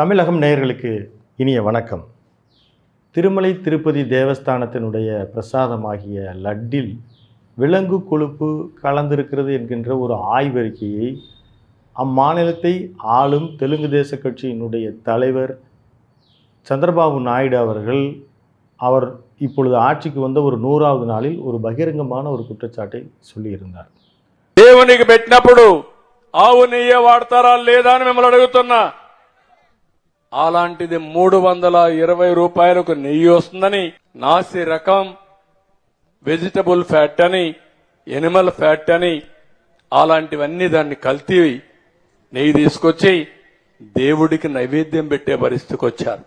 தமிழகம் நேயர்களுக்கு இனிய வணக்கம் திருமலை திருப்பதி தேவஸ்தானத்தினுடைய பிரசாதமாகிய லட்டில் விலங்கு கொழுப்பு கலந்திருக்கிறது என்கின்ற ஒரு ஆய்வறிக்கையை அம்மாநிலத்தை ஆளும் தெலுங்கு தேச கட்சியினுடைய தலைவர் சந்திரபாபு நாயுடு அவர்கள் அவர் இப்பொழுது ஆட்சிக்கு வந்த ஒரு நூறாவது நாளில் ஒரு பகிரங்கமான ஒரு குற்றச்சாட்டை சொல்லியிருந்தார் దేవునికి పెట్టినప్పుడు ఆవు నెయ్యి వాడతారా లేదా అని మిమ్మల్ని అడుగుతున్నా అలాంటిది మూడు వందల ఇరవై రూపాయలకు నెయ్యి వస్తుందని నాసి రకం వెజిటబుల్ ఫ్యాట్ అని ఎనిమల్ ఫ్యాట్ అని అలాంటివన్నీ దాన్ని కల్తీ నెయ్యి తీసుకొచ్చి దేవుడికి నైవేద్యం పెట్టే పరిస్థితికి వచ్చారు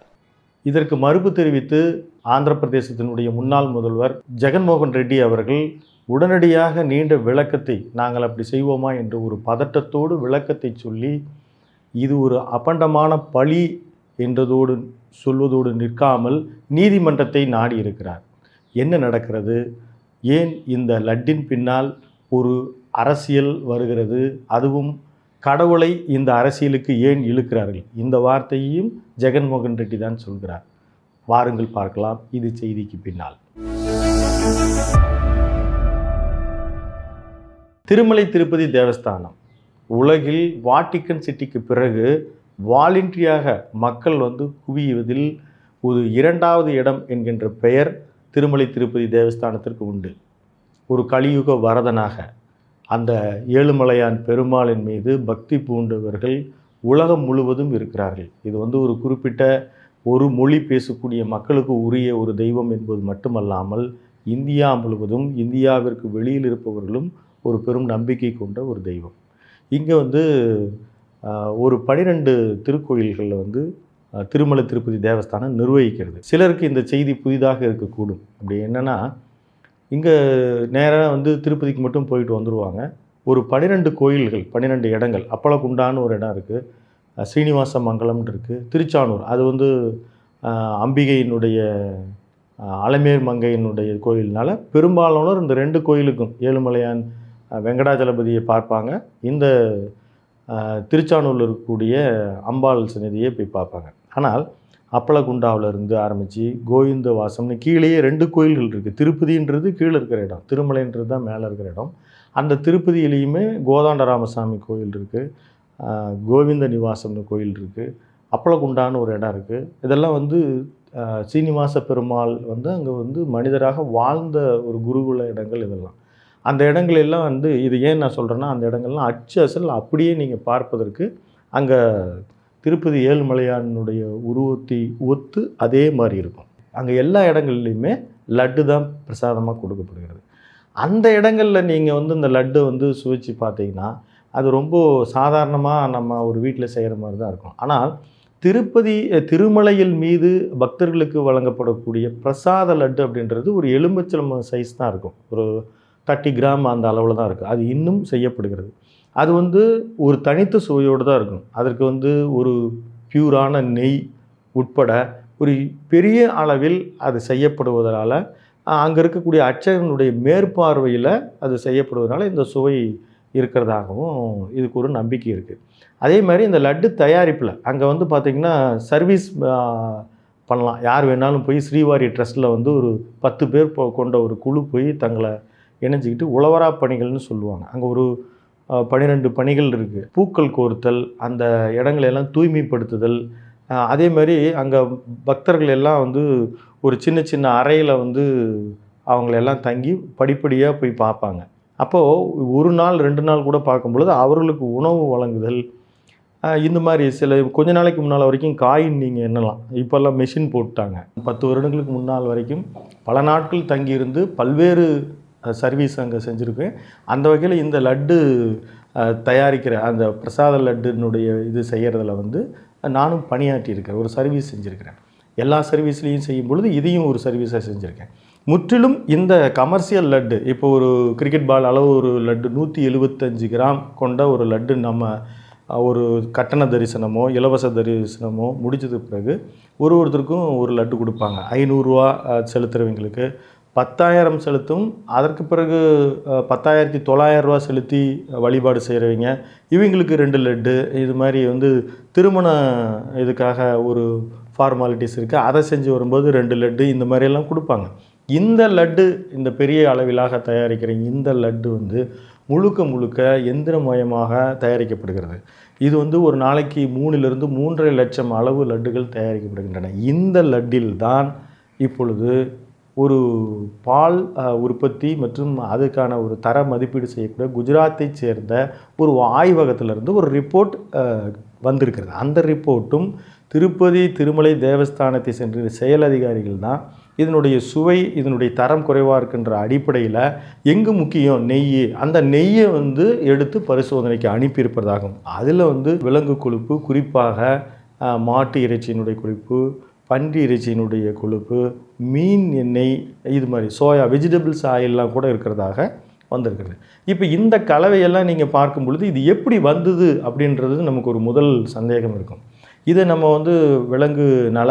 இதற்கு மறுப்பு தெரிவித்து ஆந்திர பிரதேசத்தினுடைய முன்னாள் முதல்வர் ஜெகன்மோகன் ரெட்டி அவர்கள் உடனடியாக நீண்ட விளக்கத்தை நாங்கள் அப்படி செய்வோமா என்ற ஒரு பதட்டத்தோடு விளக்கத்தை சொல்லி இது ஒரு அபண்டமான பழி என்றதோடு சொல்வதோடு நிற்காமல் நீதிமன்றத்தை நாடி இருக்கிறார் என்ன நடக்கிறது? ஏன் இந்த லட்டின் பின்னால் ஒரு அரசியல் வருகிறது? அதுவும் கடவுளை இந்த அரசியலுக்கு ஏன் இழுக்கிறார்கள்? இந்த வார்த்தையையும் ஜெகன்மோகன் ரெட்டி தான் சொல்கிறார். வாருங்கள் பார்க்கலாம். இது செய்திக்கு பின்னால். திருமலை திருப்பதி தேவஸ்தானம். உலகில் வாட்டிக்கன் சிட்டிக்கு பிறகு வாலண்டியாக மக்கள் வந்து குவியுவதில் ஒரு இரண்டாவது இடம் என்கின்ற பெயர் திருமலை திருப்பதி தேவஸ்தானத்திற்கு உண்டு. ஒரு கலியுக வரதனாக அந்த ஏழுமலையான் பெருமாளின் மீது பக்தி பூண்டவர்கள் உலகம் முழுவதும் இருக்கிறார்கள். இது வந்து ஒரு குறிப்பிட்ட ஒரு மொழி பேசக்கூடிய மக்களுக்கு உரிய ஒரு தெய்வம் என்பது மட்டுமல்லாமல் இந்தியா முழுவதும் இந்தியாவிற்கு வெளியில் இருப்பவர்களும் ஒரு பெரும் நம்பிக்கை கொண்ட ஒரு தெய்வம். இங்கே வந்து ஒரு பனிரெண்டு திருக்கோயில்களில் வந்து திருமலை திருப்பதி தேவஸ்தானம் நிர்வகிக்கிறது. சிலருக்கு இந்த செய்தி புதிதாக இருக்கக்கூடும். அப்படி என்னென்னா இங்கே நேராக வந்து திருப்பதிக்கு மட்டும் போயிட்டு வந்துடுவாங்க ஒரு பன்னிரெண்டு கோயில்கள் பன்னிரெண்டு இடங்கள் அப்பளக்குண்டான்னு ஒரு இடம் இருக்குது ஸ்ரீனிவாச மங்கலம்னு இருக்குது திருச்சானூர் அது வந்து அம்பிகையினுடைய அலமேர் மங்கையினுடைய கோயில்னால பெரும்பாலானோர் இந்த ரெண்டு கோயிலுக்கும் ஏழுமலையான் வெங்கடாஜலபதியை பார்ப்பாங்க. இந்த திருச்சானூரில் இருக்கக்கூடிய அம்பாள் சன்னதியை போய் பார்ப்பாங்க. ஆனால் அப்பளகுண்டாவில் இருந்து ஆரம்பித்து கோவிந்த வாசம்னு கீழேயே ரெண்டு கோயில்கள் இருக்குது திருப்பதின்றது கீழே இருக்கிற இடம் திருமலைன்றது தான் மேலே இருக்கிற இடம். அந்த திருப்பதியிலையுமே கோதாண்ட ராமசாமி கோயில் இருக்குது கோவிந்த நிவாசம்னு கோயில் இருக்குது அப்பளகுண்டான்னு ஒரு இடம் இருக்குது இதெல்லாம் வந்து சீனிவாச பெருமாள் வந்து அங்கே வந்து மனிதராக வாழ்ந்த ஒரு குருகுல இடங்கள் இதெல்லாம். அந்த இடங்களெல்லாம் வந்து இது ஏன் நான் சொல்கிறேன்னா அந்த இடங்கள்லாம் அச்சு அசல் அப்படியே நீங்கள் பார்ப்பதற்கு அங்கே திருப்பதி ஏழுமலையானுடைய உருவத்தை ஒத்து அதே மாதிரி இருக்கும். அங்கே எல்லா இடங்கள்லையுமே லட்டு தான் பிரசாதமாக கொடுக்கப்படுகிறது. அந்த இடங்களில் நீங்கள் வந்து இந்த லட்டு வந்து சுவைச்சு பார்த்தீங்கன்னா அது ரொம்ப சாதாரணமாக நம்ம ஒரு வீட்டில் செய்கிற மாதிரி தான் இருக்கும். ஆனால் திருப்பதி திருமலையில் மீது பக்தர்களுக்கு வழங்கப்படக்கூடிய பிரசாத லட்டு அப்படின்றது ஒரு எலும்பச்சலம் சைஸ் தான் இருக்கும். ஒரு தேர்ட்டி கிராம் அந்த அளவில் தான் இருக்குது அது இன்னும் செய்யப்படுகிறது. அது வந்து ஒரு தனித்த சுவையோடு தான் இருக்கும். அதற்கு வந்து ஒரு பியூரான நெய் உட்பட ஒரு பெரிய அளவில் அது செய்யப்படுவதனால் அங்கே இருக்கக்கூடிய அச்சகனுடைய மேற்பார்வையில் அது செய்யப்படுவதனால இந்த சுவை இருக்கிறதாகவும் இதுக்கு ஒரு நம்பிக்கை இருக்குது அதே மாதிரி இந்த லட்டு தயாரிப்பில் அங்கே வந்து பார்த்திங்கன்னா சர்வீஸ் பண்ணலாம். யார் வேணாலும் போய் ஸ்ரீவாரி ட்ரஸ்ட்டில் வந்து ஒரு பத்து பேர் போ- கொண்ட ஒரு குழு போய் தங்களை இணைஞ்சிக்கிட்டு உழவரா பணிகள்னு சொல்லுவாங்க. அங்கே ஒரு பனிரெண்டு பன்னிரெண்டு பணிகள் இருக்குது பூக்கள் கோர்த்தல் அந்த இடங்களை எல்லாம் தூய்மைப்படுத்துதல் அதே மாதிரி அங்கே பக்தர்கள் எல்லாம் வந்து ஒரு சின்ன சின்ன அறையில் வந்து அவங்களெல்லாம் தங்கி படிப்படியாக போய் பார்ப்பாங்க. அப்போது ஒரு நாள் ரெண்டு நாள் கூட பார்க்கும் பொழுது அவர்களுக்கு உணவு வழங்குதல் இந்த மாதிரி சில கொஞ்ச நாளைக்கு முன்னால் வரைக்கும் காயின் நீங்கள் எண்ணலாம் இப்போல்லாம் மெஷின் போட்டாங்க. பத்து வருடங்களுக்கு முன்னால் வரைக்கும் பல நாட்கள் தங்கியிருந்து பல்வேறு சர்வீஸ் அங்கே செஞ்சுருக்கேன் அந்த வகையில் இந்த லட்டு தயாரிக்கிற அந்த பிரசாத லட்டுனுடைய இது செய்கிறதுல வந்து நானும் பணியாற்றியிருக்கிறேன் ஒரு சர்வீஸ் செஞ்சுருக்கிறேன். எல்லா சர்வீஸ்லேயும் செய்யும் பொழுது இதையும் ஒரு சர்வீஸாக செஞ்சுருக்கேன். முற்றிலும் இந்த கமர்ஷியல் லட்டு இப்போ ஒரு கிரிக்கெட் பால் அளவு ஒரு லட்டு நூற்றி எழுபத்தஞ்சு கிராம் கொண்ட ஒரு லட்டு நம்ம ஒரு கட்டண தரிசனமோ இலவச தரிசனமோ முடிச்சதுக்கு பிறகு ஒரு ஒருத்தருக்கும் ஒரு லட்டு கொடுப்பாங்க. ஐநூறுரூவா செலுத்துகிறவங்களுக்கு பத்தாயிரம் செலுத்தும். அதற்கு பிறகு பத்தாயிரத்தி தொள்ளாயிரம் ரூபா செலுத்தி வழிபாடு செய்கிறவங்க இவங்களுக்கு ரெண்டு லட்டு. இது மாதிரி வந்து திருமண இதுக்காக ஒரு ஃபார்மாலிட்டிஸ் இருக்குது அதை செஞ்சு வரும்போது ரெண்டு லட்டு இந்த மாதிரியெல்லாம் கொடுப்பாங்க. இந்த லட்டு இந்த பெரிய அளவிலாக தயாரிக்கிற இந்த லட்டு வந்து முழுக்க முழுக்க எந்திரமயமாக தயாரிக்கப்படுகிறது. இது வந்து ஒரு நாளைக்கு மூணிலிருந்து மூன்றரை லட்சம் அளவு லட்டுகள் தயாரிக்கப்படுகின்றன. இந்த லட்டில் தான் இப்பொழுது ஒரு பால் உற்பத்தி மற்றும் அதுக்கான ஒரு தர மதிப்பீடு செய்யக்கூடிய குஜராத்தை சேர்ந்த ஒரு ஆய்வகத்திலிருந்து ஒரு ரிப்போர்ட் வந்திருக்கிறது. அந்த ரிப்போர்ட்டும் திருப்பதி திருமலை தேவஸ்தானத்தை சென்ற செயல் அதிகாரிகள் தான் இதனுடைய சுவை இதனுடைய தரம் குறைவாக இருக்கின்ற அடிப்படையில் எங்கு முக்கியம் நெய் அந்த நெய்யை வந்து எடுத்து பரிசோதனைக்கு அனுப்பியிருப்பதாகும். அதில் வந்து விலங்கு கொழுப்பு குறிப்பாக மாட்டு இறைச்சியினுடைய கொழுப்பு பன்றி இறைச்சியினுடைய கொழுப்பு மீன் எண்ணெய் இது மாதிரி சோயா வெஜிடபிள்ஸ் ஆயிலெலாம் கூட இருக்கிறதாக வந்திருக்கிறது. இப்போ இந்த கலவையெல்லாம் நீங்கள் பார்க்கும் பொழுது இது எப்படி வந்தது அப்படின்றது நமக்கு ஒரு முதல் சந்தேகம் இருக்கும். இதை நம்ம வந்து விலங்கு நல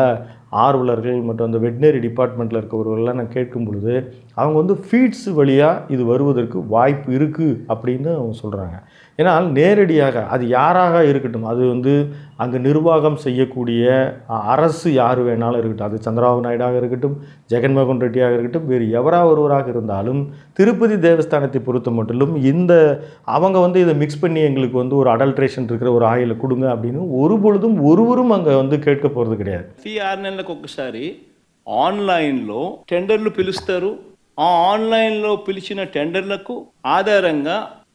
ஆர்வலர்கள் மற்றும் அந்த வெட்டினரி டிபார்ட்மெண்ட்டில் இருக்கிறவர்கள்லாம் நான் கேட்கும் பொழுது அவங்க வந்து ஃபீட்ஸ் வழியாக இது வருவதற்கு வாய்ப்பு இருக்குது அப்படின்னு அவங்க சொல்கிறாங்க ஏன்னால் நேரடியாக அது யாராக இருக்கட்டும் அது வந்து அங்கே நிர்வாகம் செய்யக்கூடிய அ- அரசு யார் வேணாலும் இருக்கட்டும் அது சந்திரபாபு நாயுடாக இருக்கட்டும் ஜெகன்மோகன் ரெட்டியாக இருக்கட்டும் வேறு எவராக ஒருவராக இருந்தாலும் திருப்பதி தேவஸ்தானத்தை பொறுத்த மட்டிலும் இந்த அவங்க வந்து இதை மிக்ஸ் பண்ணி எங்களுக்கு வந்து ஒரு அடல்ட்ரேஷன் இருக்கிற ஒரு ஆயிலை கொடுங்க அப்படின்னு ஒரு பொழுதும் ஒருவரும் அங்கே வந்து கேட்க போகிறது கிடையாது ప్రతి ఆరు నెలలకు ఒకసారి ఆన్లైన్లో టెండర్లు పిలుస్తారు ఆ ఆన్లైన్లో పిలిచిన టెండర్లకు ఆధారంగా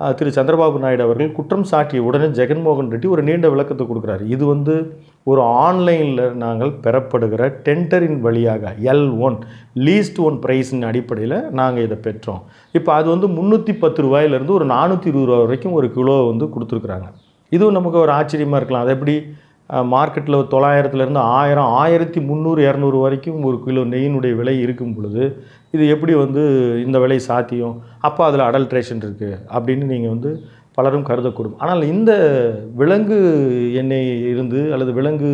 திரு சந்திரபாபு நாயுடு அவர்கள் குற்றம் சாட்டிய உடனே ஜெகன்மோகன் ரெட்டி ஒரு நீண்ட விளக்கத்தை கொடுக்குறாரு. இது வந்து ஒரு ஆன்லைனில் நாங்கள் பெறப்படுகிற டெண்டரின் வழியாக எல் ஒன் லீஸ்ட் ஒன் ப்ரைஸின் அடிப்படையில் நாங்கள் இதை பெற்றோம். இப்போ அது வந்து முந்நூற்றி பத்து ரூபாயிலேருந்து ஒரு நானூற்றி இருபது ரூபா வரைக்கும் ஒரு கிலோ வந்து கொடுத்துருக்குறாங்க. இதுவும் நமக்கு ஒரு ஆச்சரியமாக இருக்கலாம். அது எப்படி? மார்க்கெட்டில் தொள்ளாயிரத்துலேருந்து ஆயிரம் ஆயிரத்தி முந்நூறு இரநூறு வரைக்கும் ஒரு கிலோ நெய்யினுடைய விலை இருக்கும் பொழுது இது எப்படி வந்து இந்த விலை சாத்தியம்? அப்போ அதில் அடல்ட்ரேஷன் இருக்குது அப்படின்னு நீங்கள் வந்து பலரும் கருதக்கூடும். ஆனால் இந்த விலங்கு எண்ணெய் இருந்து அல்லது விலங்கு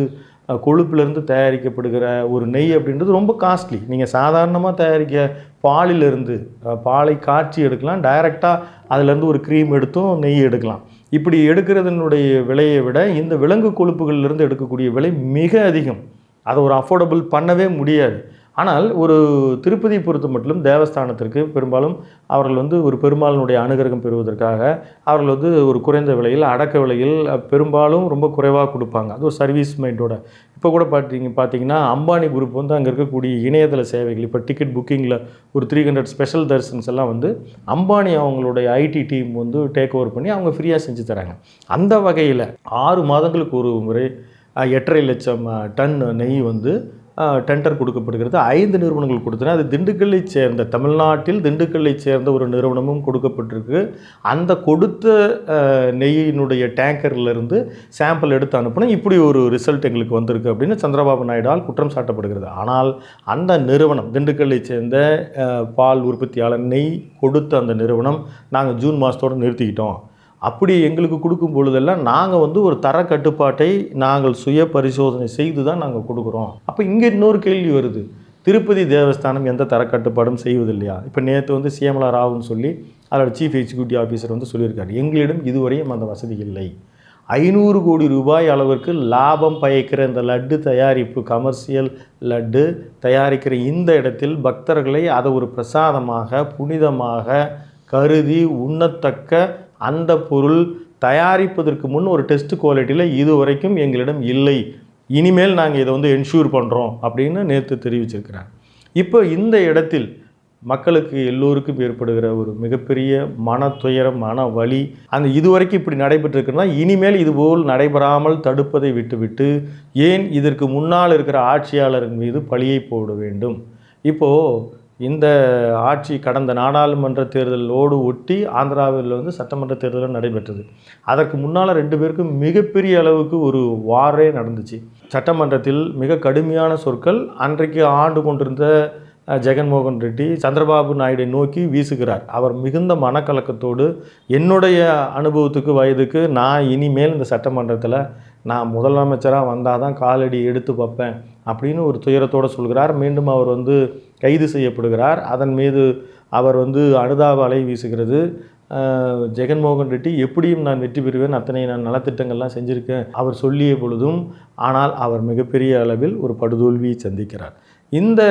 அஹ், கொழுப்பிலிருந்து தயாரிக்கப்படுகிற ஒரு நெய் அப்படின்றது ரொம்ப காஸ்ட்லி நீங்கள் சாதாரணமாக தயாரிக்க பாலிலிருந்து பாலை காய்ச்சி எடுக்கலாம். டைரெக்டாக அதுலேருந்து ஒரு க்ரீம் எடுத்தும் நெய் எடுக்கலாம். இப்படி எடுக்கிறதனுடைய விலையை விட இந்த விலங்கு கொழுப்புகளிலிருந்து எடுக்கக்கூடிய விலை மிக அதிகம். அதை ஒரு அஃபோர்டபுள் பண்ணவே முடியாது. ஆனால் ஒரு திருப்பதியை பொறுத்த மட்டும் தேவஸ்தானத்திற்கு பெரும்பாலும் அவர்கள் வந்து ஒரு பெருமாளினுடைய அனுகிரகம் பெறுவதற்காக அவர்கள் வந்து ஒரு குறைந்த விலையில் அடக்க விலையில் பெரும்பாலும் ரொம்ப குறைவாக கொடுப்பாங்க. அது ஒரு சர்வீஸ் மைண்டோட இப்போ கூட பார்த்தீங்க பார்த்தீங்கன்னா அம்பானி குரூப் வந்து அங்கே இருக்கக்கூடிய இணையதள சேவைகள் இப்போ டிக்கெட் புக்கிங்கில் ஒரு த்ரீ ஹண்ட்ரட் ஸ்பெஷல் தர்சன்ஸ் எல்லாம் வந்து அம்பானி அவங்களுடைய ஐடி டீம் வந்து டேக் ஓவர் பண்ணி அவங்க ஃப்ரீயாக செஞ்சு தராங்க. அந்த வகையில் ஆறு மாதங்களுக்கு ஒரு முறை எட்டரை லட்சம் டன் நெய் வந்து டெண்டர் கொடுக்கப்படுகிறது. ஐந்து நிறுவனங்கள் கொடுத்தன. அது திண்டுக்கல்லை சேர்ந்த தமிழ்நாட்டில் திண்டுக்கல்லை சேர்ந்த ஒரு நிறுவனமும் கொடுக்கப்பட்டிருக்கு. அந்த கொடுத்த நெய்யினுடைய டேங்கர்லேருந்து சாம்பிள் எடுத்து அனுப்புனா இப்படி ஒரு ரிசல்ட் எங்களுக்கு வந்திருக்கு அப்படின்னு சந்திரபாபு நாயுடால் குற்றம் சாட்டப்படுகிறது. ஆனால் அந்த நிறுவனம் திண்டுக்கல்லை சேர்ந்த பால் உற்பத்தியாளர் நெய் கொடுத்த அந்த நிறுவனம் நாங்கள் ஜூன் மாதத்தோடு நிறுத்திக்கிட்டோம். அப்படி எங்களுக்கு கொடுக்கும் பொழுதெல்லாம் நாங்கள் வந்து ஒரு தர கட்டுப்பாட்டை நாங்கள் சுய பரிசோதனை செய்து தான் நாங்கள் கொடுக்குறோம். அப்போ இங்கே இன்னொரு கேள்வி வருது. திருப்பதி தேவஸ்தானம் எந்த தர கட்டுப்பாடும் செய்வதில்லையா? இப்போ நேற்று வந்து சிஎம்லா ராவுன்னு சொல்லி அதோட சீஃப் எக்ஸிக்யூட்டிவ் ஆஃபீஸர் வந்து சொல்லியிருக்காரு. எங்களிடம் இதுவரையும் அந்த வசதி இல்லை. ஐநூறு கோடி ரூபாய் அளவிற்கு லாபம் பயக்கிற இந்த லட்டு தயாரிப்பு கமர்ஷியல் லட்டு தயாரிக்கிற இந்த இடத்தில் பக்தர்களை அதை ஒரு பிரசாதமாக புனிதமாக கருதி உண்ணத்தக்க அந்த பொருள் தயாரிப்பதற்கு முன் ஒரு டெஸ்ட் குவாலிட்டியில் இதுவரைக்கும் எங்களிடம் இல்லை. இனிமேல் நாங்கள் இதை வந்து என்ஷூர் பண்ணுறோம் அப்படின்னு நேற்று தெரிவிச்சிருக்கிறார். இப்போ இந்த இடத்தில் மக்களுக்கு எல்லோருக்கும் ஏற்படுகிற ஒரு மிகப்பெரிய மன துயரம் மன வலி அந்த இதுவரைக்கும் இப்படி நடைபெற்றிருக்குன்னா இனிமேல் இதுபோல் நடைபெறாமல் தடுப்பதை விட்டுவிட்டு ஏன் இதற்கு முன்னால் இருக்கிற ஆட்சியாளரின் மீது பழியை போட வேண்டும்? இப்போது இந்த ஆட்சி கடந்த நாடாளுமன்ற தேர்தலோடு ஒட்டி ஆந்திராவில் வந்து சட்டமன்ற தேர்தலும் நடைபெற்றது. அதற்கு முன்னால் ரெண்டு பேருக்கும் மிகப்பெரிய அளவுக்கு ஒரு வாரே நடந்துச்சு. சட்டமன்றத்தில் மிக கடுமையான சொற்கள் அன்றைக்கு ஆண்டு கொண்டிருந்த ஜெகன்மோகன் ரெட்டி சந்திரபாபு நாயுடை நோக்கி வீசுகிறார். அவர் மிகுந்த மனக்கலக்கத்தோடு என்னுடைய அனுபவத்துக்கு வயதுக்கு நான் இனிமேல் இந்த சட்டமன்றத்தில் நான் முதலமைச்சராக வந்தால் தான் காலடி எடுத்து பார்ப்பேன் அப்படின்னு ஒரு துயரத்தோடு சொல்கிறார். மீண்டும் அவர் வந்து கைது செய்யப்படுகிறார். அதன் மீது அவர் வந்து அனுதாப அலை வீசுகிறது. ஜெகன்மோகன் ரெட்டி எப்படியும் நான் வெற்றி பெறுவேன். அத்தனை நான் நலத்திட்டங்கள்லாம் செஞ்சுருக்கேன் அவர் சொல்லிய பொழுதும் ஆனால் அவர் மிகப்பெரிய அளவில் ஒரு படுதோல்வியை சந்திக்கிறார். இந்த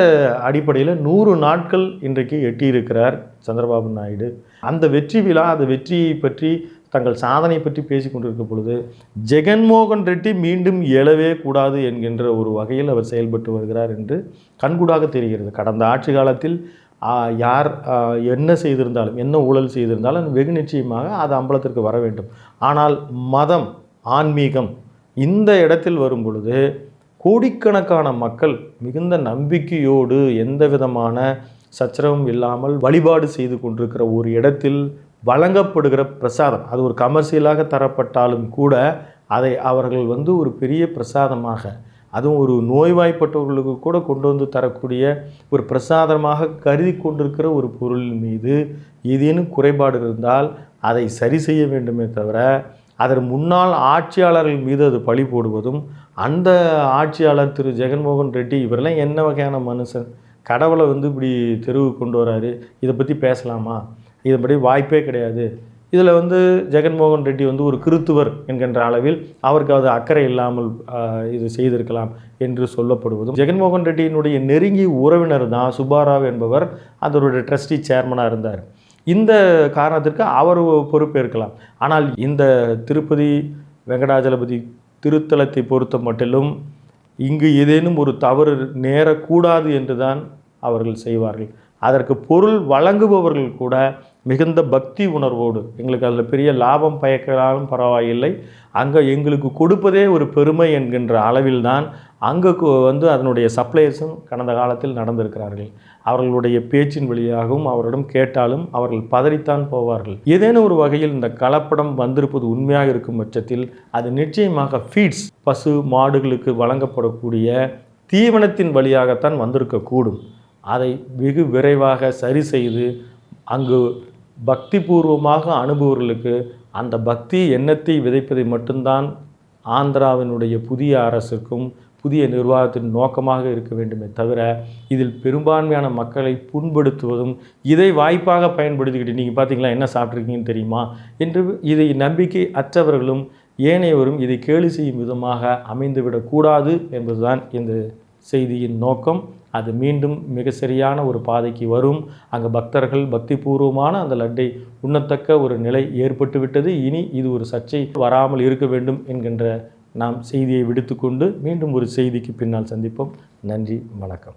அடிப்படையில் நூறு நாட்கள் இன்றைக்கு எட்டியிருக்கிறார் சந்திரபாபு நாயுடு. அந்த வெற்றி விழா அந்த வெற்றியை பற்றி தங்கள் சாதனை பற்றி பேசி கொண்டிருக்க பொழுது ஜெகன்மோகன் ரெட்டி மீண்டும் எழவே கூடாது என்கின்ற ஒரு வகையில் அவர் செயல்பட்டு வருகிறார் என்று கண்கூடாக தெரிகிறது. கடந்த ஆட்சி காலத்தில் யார் என்ன செய்திருந்தாலும் என்ன ஊழல் செய்திருந்தாலும் வெகு நிச்சயமாக அது அம்பலத்திற்கு வர வேண்டும். ஆனால் மதம் ஆன்மீகம் இந்த இடத்தில் வரும் பொழுது கோடிக்கணக்கான மக்கள் மிகுந்த நம்பிக்கையோடு எந்த விதமான சச்சரவும் இல்லாமல் வழிபாடு செய்து கொண்டிருக்கிற ஒரு இடத்தில் வழங்கப்படுகிற பிரசாதம். அது ஒரு கமர்ஷியலாக தரப்பட்டாலும் கூட அதை அவர்கள் வந்து ஒரு பெரிய பிரசாதமாக அதுவும் ஒரு நோய்வாய்ப்பட்டவர்களுக்கு கூட கொண்டு வந்து தரக்கூடிய ஒரு பிரசாதமாக கருதி கொண்டிருக்கிற ஒரு பொருள் மீது ஏதேனும் குறைபாடு இருந்தால் அதை சரி செய்ய வேண்டுமே தவிர அதன் முன்னாள் ஆட்சியாளர்கள் மீது அது பழி போடுவதும் அந்த ஆட்சியாளர் திரு. ஜெகன்மோகன் ரெட்டி இவரெல்லாம் என்ன வகையான மனுஷன்? கடவுளை வந்து இப்படி தெருவுக்கு கொண்டு வராரு. இதை பற்றி பேசலாமா? இதை பற்றி வாய்ப்பே கிடையாது. இதில் வந்து ஜெகன்மோகன் ரெட்டி வந்து ஒரு கிறித்துவர் என்கின்ற அளவில் அவருக்கு அது அக்கறை இல்லாமல் இது செய்திருக்கலாம் என்று சொல்லப்படுவதும் ஜெகன்மோகன் ரெட்டியினுடைய நெருங்கிய உறவினர் தான் சுபாராவ் என்பவர் அதனுடைய ட்ரஸ்டி சேர்மனாக இருந்தார். இந்த காரணத்திற்கு அவர் பொறுப்பேற்கலாம். ஆனால் இந்த திருப்பதி வெங்கடாஜலபதி திருத்தலத்தை பொறுத்த மட்டிலும் இங்கு ஏதேனும் ஒரு தவறு நேரக்கூடாது என்று தான் அவர்கள் செய்வார்கள். அதற்கு பொருள் வழங்குபவர்கள் கூட மிகுந்த பக்தி உணர்வோடு எங்களுக்கு அதில் பெரிய லாபம் பயக்கலாலும் பரவாயில்லை அங்கே எங்களுக்கு கொடுப்பதே ஒரு பெருமை என்கின்ற அளவில்தான் அங்கே வந்து அதனுடைய சப்ளையர்ஸும் கடந்த காலத்தில் நடந்திருக்கிறார்கள். அவர்களுடைய பேச்சின் வழியாகவும் அவரிடம் கேட்டாலும் அவர்கள் பதறித்தான் போவார்கள். ஏதேனும் ஒரு வகையில் இந்த கலப்படம் வந்திருப்பது உண்மையாக இருக்கும் பட்சத்தில் அது நிச்சயமாக ஃபீட்ஸ் பசு மாடுகளுக்கு வழங்கப்படக்கூடிய தீவனத்தின் வழியாகத்தான் வந்திருக்கக்கூடும். அதை வெகு விரைவாக சரி செய்து அங்கு பக்திபூர்வமாக அனுபவர்களுக்கு அந்த பக்தி எண்ணத்தை விதைப்பதை மட்டும்தான் ஆந்திராவினுடைய புதிய அரசுக்கும் புதிய நிர்வாகத்தின் நோக்கமாக இருக்க வேண்டுமே தவிர இதில் பெரும்பான்மையான மக்களை புண்படுத்துவதும் இதை வாய்ப்பாக பயன்படுத்திக்கிட்டு நீங்கள் பார்த்தீங்களா என்ன சாப்பிட்ருக்கீங்கன்னு தெரியுமா? என்று இதை நம்பிக்கை அற்றவர்களும் ஏனையவரும் இதை கேலி செய்யும் விதமாக அமைந்துவிடக்கூடாது என்பதுதான் இந்த செய்தியின் நோக்கம். அது மீண்டும் மிக சரியான ஒரு பாதைக்கு வரும். அங்கே பக்தர்கள் பக்திபூர்வமான அந்த லட்டை உண்ணத்தக்க ஒரு நிலை ஏற்பட்டுவிட்டது. இனி இது ஒரு சர்ச்சை வராமல் இருக்க வேண்டும் என்கின்ற நாம் செய்தியை விடுத்துக்கொண்டு மீண்டும் ஒரு செய்திக்கு பின்னால் சந்திப்போம். நன்றி வணக்கம்.